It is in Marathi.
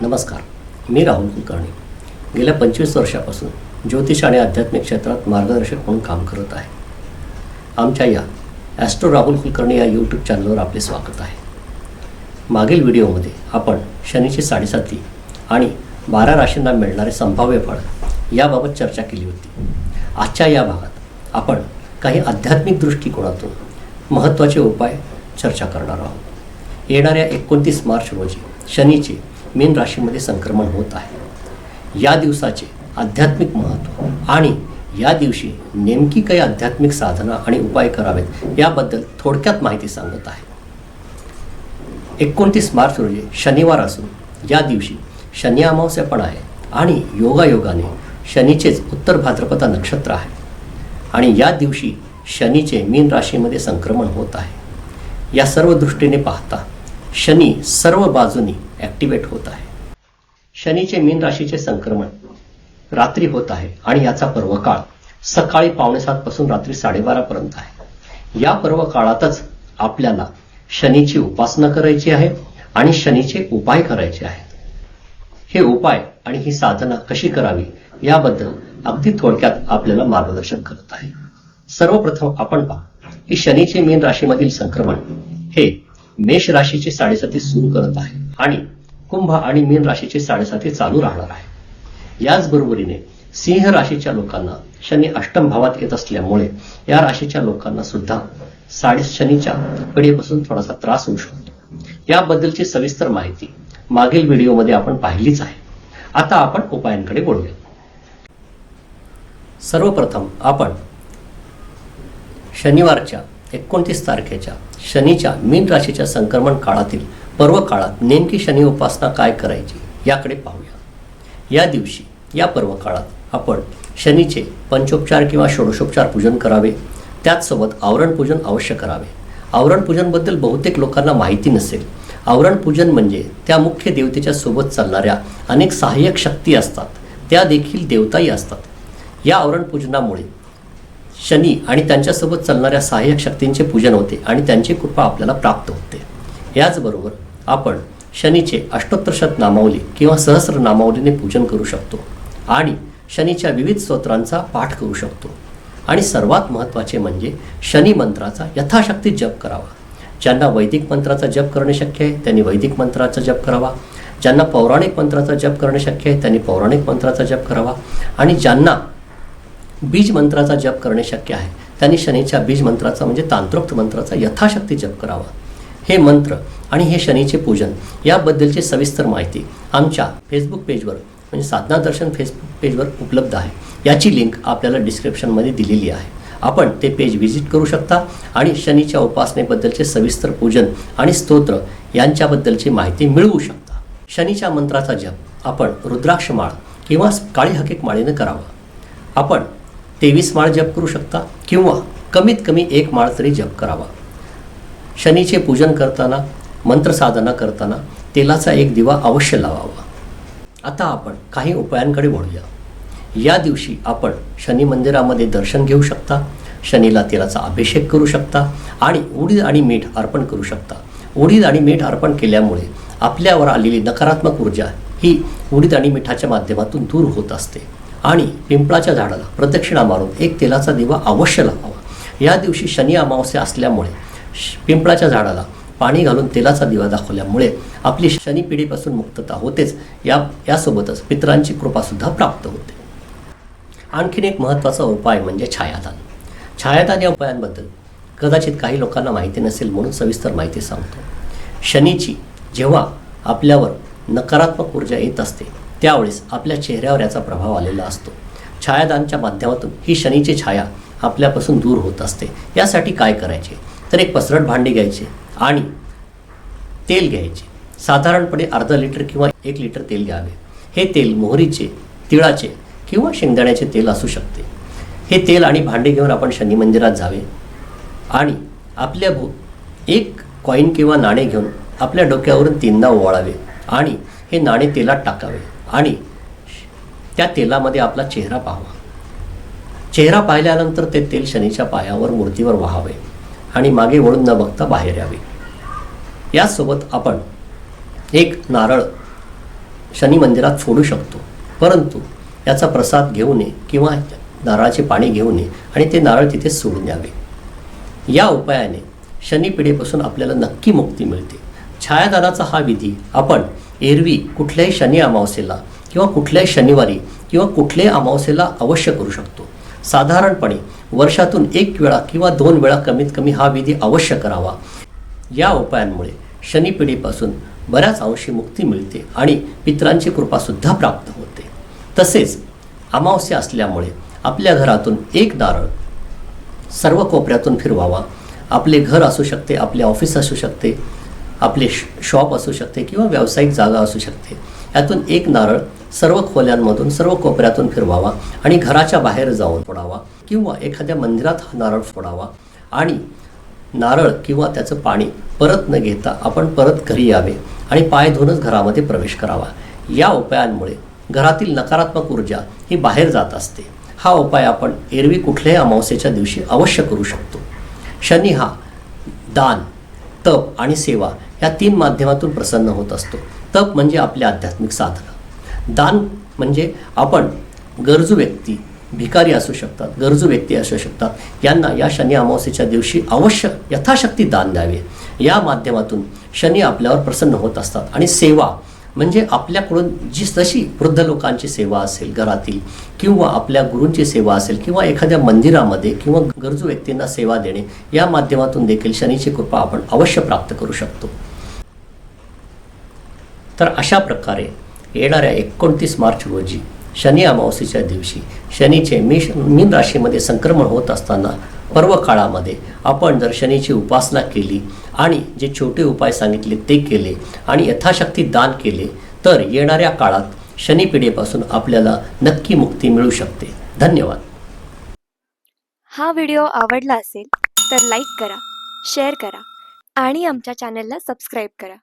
नमस्कार मी राहुल कुलकर्णी. गेल्या पंचवीस वर्षापासून ज्योतिष आणि आध्यात्मिक क्षेत्रात मार्गदर्शक म्हणून काम करत आहे. आमच्या या ॲस्ट्रो राहुल कुलकर्णी या यूट्यूब चॅनलवर आपले स्वागत आहे. मागील व्हिडिओमध्ये आपण शनीची साडेसाती आणि बारा राशींना मिळणारे संभाव्य फळ याबाबत चर्चा केली होती. आजच्या या भागात आपण काही आध्यात्मिक दृष्टिकोनातून महत्त्वाचे उपाय चर्चा करणार आहोत. येणाऱ्या एकोणतीस मार्च रोजी शनीचे मीन राशीमध्ये संक्रमण होत आहे. या दिवसाचे आध्यात्मिक महत्त्व आणि या दिवशी नेमकी काही आध्यात्मिक साधना आणि उपाय करावेत याबद्दल थोडक्यात माहिती सांगत आहे. एकोणतीस मार्च रोजी शनिवार असून या दिवशी शनी अमावस्या पण आहे आणि योगायोगाने शनीचेच उत्तर भाद्रपदा नक्षत्र आहे. आणि या दिवशी शनीचे मीन राशीमध्ये संक्रमण होत आहे. या सर्व दृष्टीने पाहता शनी सर्व बाजूनी ॲक्टिवेट होत आहे. शनीचे मीन राशीचे संक्रमण रात्री होत आहे आणि याचा पर्वकाळ सकाळी पावणेसात पासून रात्री साडेबारापर्यंत आहे. या पर्व काळातच आपल्याला शनीची उपासना करायची आहे आणि शनीचे उपाय करायचे आहेत. हे उपाय आणि ही साधना कशी करावी याबद्दल अगदी थोडक्यात आपल्याला मार्गदर्शन करत आहे. सर्वप्रथम आपण पहा की शनीचे मीन राशीमधील संक्रमण हे मेष राशीचे साडेसाती सुरू करत आहे आणि कुंभ आणि मीन राशीचे साडेसाती चालू राहणार आहे. याचबरोबरीने सिंह राशीच्या लोकांना शनी अष्टम भावात येत असल्यामुळे या राशीच्या लोकांना सुद्धा साडे शनीच्या पिढीपासून थोडासा त्रास होऊ शकतो. याबद्दलची सविस्तर माहिती मागील व्हिडिओमध्ये आपण पाहिलीच आहे. आता आपण उपायांकडे बोलूया. सर्वप्रथम आपण शनिवारच्या एकोणतीस तारखेच्या शनीच्या मीन राशीच्या संक्रमण काळातील पर्व काळात नेमकी शनी उपासना काय करायची याकडे पाहूया. या दिवशी या पर्व काळात आपण शनीचे पंचोपचार किंवा षोडशोपचार पूजन करावे. त्याचसोबत आवरण पूजन अवश्य करावे. आवरण पूजनबद्दल बहुतेक लोकांना माहिती नसेल. आवरण पूजन म्हणजे त्या मुख्य देवतेच्या सोबत चालणाऱ्या अनेक सहाय्यक शक्ती असतात. त्या देखील देवताही असतात. या आवरण पूजनामुळे शनी आणि त्यांच्यासोबत चालणाऱ्या सहाय्यक शक्तींचे पूजन होते आणि त्यांची कृपा आपल्याला प्राप्त होते. याचबरोबर आपण शनीचे अष्टोत्तरशत नामावली किंवा सहस्र नामावलीने पूजन करू शकतो आणि शनीच्या विविध स्तोत्रांचा पाठ करू शकतो. आणि सर्वात महत्त्वाचे म्हणजे शनी मंत्राचा यथाशक्ती जप करावा. ज्यांना वैदिक मंत्राचा जप करणे शक्य आहे त्यांनी वैदिक मंत्राचा जप करावा. ज्यांना पौराणिक मंत्राचा जप करणे शक्य आहे त्यांनी पौराणिक मंत्राचा जप करावा. आणि ज्यांना बीज मंत्राचा जप करणे शक्य आहे त्यांनी शनीच्या बीज मंत्राचा म्हणजे तांत्रोक्त मंत्राचा यथाशक्ती जप करावा. हे मंत्र आणि हे शनीचे पूजन याबद्दलची सविस्तर माहिती आमच्या फेसबुक पेजवर म्हणजे साधना दर्शन फेसबुक पेजवर उपलब्ध आहे. याची लिंक आपल्याला डिस्क्रिप्शनमध्ये दिलेली आहे. आपण ते पेज व्हिजिट करू शकता आणि शनीच्या उपासनेबद्दलचे सविस्तर पूजन आणि स्तोत्र यांच्याबद्दलची माहिती मिळवू शकता. शनीच्या मंत्राचा जप आपण रुद्राक्ष माळ किंवा काळी हकीक माळीनं करावा. आपण तेवीस माळ जप करू शकता किंवा कमीत कमी एक माळ तरी जप करावा. शनीचे पूजन करताना मंत्रसाधना करताना तेलाचा एक दिवा अवश्य लावावा. आता आपण काही उपायांकडे वळूया. या दिवशी आपण शनी मंदिरामध्ये दर्शन घेऊ शकता शनीला तेलाचा अभिषेक करू शकता आणि उडीद आणि मीठ अर्पण करू शकता. उडीद आणि मीठ अर्पण केल्यामुळे आपल्यावर आलेली नकारात्मक ऊर्जा ही उडीद आणि मिठाच्या माध्यमातून दूर होत असते आणि पिंपळाच्या झाडाला प्रदक्षिणा मारून एक तेलाचा दिवा अवश्य लावावा. या दिवशी शनी अमावस्या असल्यामुळे पिंपळाच्या झाडाला पाणी घालून तेलाचा दिवा दाखवल्यामुळे आपली शनी पिढीपासून मुक्तता होतेच. या यासोबतच पितरांची कृपासुद्धा प्राप्त होते. आणखीन एक महत्त्वाचा उपाय म्हणजे छायादान. छायादान या उपायांबद्दल कदाचित काही लोकांना माहिती नसेल म्हणून सविस्तर माहिती सांगतो. शनीची जेव्हा आपल्यावर नकारात्मक ऊर्जा येत असते त्यावेळेस आपल्या चेहऱ्यावर याचा प्रभाव आलेला असतो. छायादानच्या माध्यमातून ही शनीची छाया आपल्यापासून दूर होत असते. यासाठी काय करायचे? तर एक पसरट भांडी घ्यायचे आणि तेल घ्यायचे. साधारणपणे अर्धा लिटर किंवा एक लिटर तेल घ्यावे. हे तेल मोहरीचे तिळाचे किंवा शेंगदाण्याचे तेल असू शकते. हे तेल आणि भांडे घेऊन आपण शनी मंदिरात जावे आणि आपल्या भो एक कॉईन किंवा नाणे घेऊन आपल्या डोक्यावरून तीनदा ओवाळावे आणि हे नाणे तेलात टाकावे आणि त्या तेलामध्ये आपला चेहरा पाहावा. चेहरा पाहिल्यानंतर ते तेल शनीच्या पायावर मूर्तीवर वाहावे. आणि मागे वळून न बघता बाहेर यावे. यासोबत आपण एक नारळ शनी मंदिरात फोडू शकतो. परंतु याचा प्रसाद घेऊ नये किंवा नारळाचे पाणी घेऊ नये आणि ते नारळ तिथे सोडून द्यावे. या उपायाने शनीपिढीपासून आपल्याला नक्की मुक्ती मिळते. छायादानाचा हा विधी आपण एरवी कुठल्याही शनी अमावस्येला किंवा कुठल्याही शनिवारी किंवा कुठल्याही अमावस्येला अवश्य करू शकतो. साधारणपणे वर्षातून एक वेळा किंवा दोन वेळा कमीत कमी हा विधी अवश्य करावा. या उपायांमुळे शनिपिढीपासून बऱ्याच अंशी मुक्ती मिळते आणि पित्रांची कृपासुद्धा प्राप्त होते. तसेच अमावस्या असल्यामुळे आपल्या घरातून एक नारळ सर्व कोपऱ्यातून फिरवावा. आपले घर असू शकते आपले ऑफिस असू शकते आपले श शॉप असू शकते किंवा व्यावसायिक जागा असू शकते. यातून एक नारळ सर्व खोल्यांमधून सर्व कोपऱ्यातून फिरवावा आणि घराच्या बाहेर जाऊन फोडावा किंवा एखाद्या मंदिरात हा नारळ फोडावा आणि नारळ किंवा त्याचं पाणी परत न घेता आपण परत घरी यावे आणि पाय धुवूनच घरामध्ये प्रवेश करावा. या उपायांमुळे घरातील नकारात्मक ऊर्जा ही बाहेर जात असते. हा उपाय आपण एरवी कुठल्याही अमावस्येच्या दिवशी अवश्य करू शकतो. शनी हा दान तप आणि सेवा या तीन माध्यमातून प्रसन्न होत असतो. तप म्हणजे आपले आध्यात्मिक साधनं. दान म्हणजे आपण गरजू व्यक्ती भिकारी असू शकतात गरजू व्यक्ती असू शकतात. यांना या शनी अमावस्येच्या दिवशी अवश्य यथाशक्ती दान द्यावे. या माध्यमातून शनी आपल्यावर प्रसन्न होत असतात. आणि सेवा म्हणजे आपल्याकडून जी जशी वृद्ध लोकांची सेवा असेल घरातील किंवा आपल्या गुरूंची सेवा असेल किंवा एखाद्या मंदिरामध्ये किंवा गरजू व्यक्तींना सेवा देणे या माध्यमातून देखील शनीची कृपा आपण अवश्य प्राप्त करू शकतो. तर अशा प्रकारे येणाऱ्या एकोणतीस मार्च रोजी शनी अमावस्येच्या दिवशी शनीचे मेष मीन राशीमध्ये संक्रमण होत असताना पर्व काळामध्ये आपण जर शनीची उपासना केली आणि जे छोटे उपाय सांगितले ते केले आणि यथाशक्ती दान केले तर येणाऱ्या काळात शनीपिढीपासून आपल्याला नक्की मुक्ती मिळू शकते. धन्यवाद. हा व्हिडिओ आवडला असेल तर लाईक करा शेअर करा आणि आमच्या चॅनलला सबस्क्राईब करा.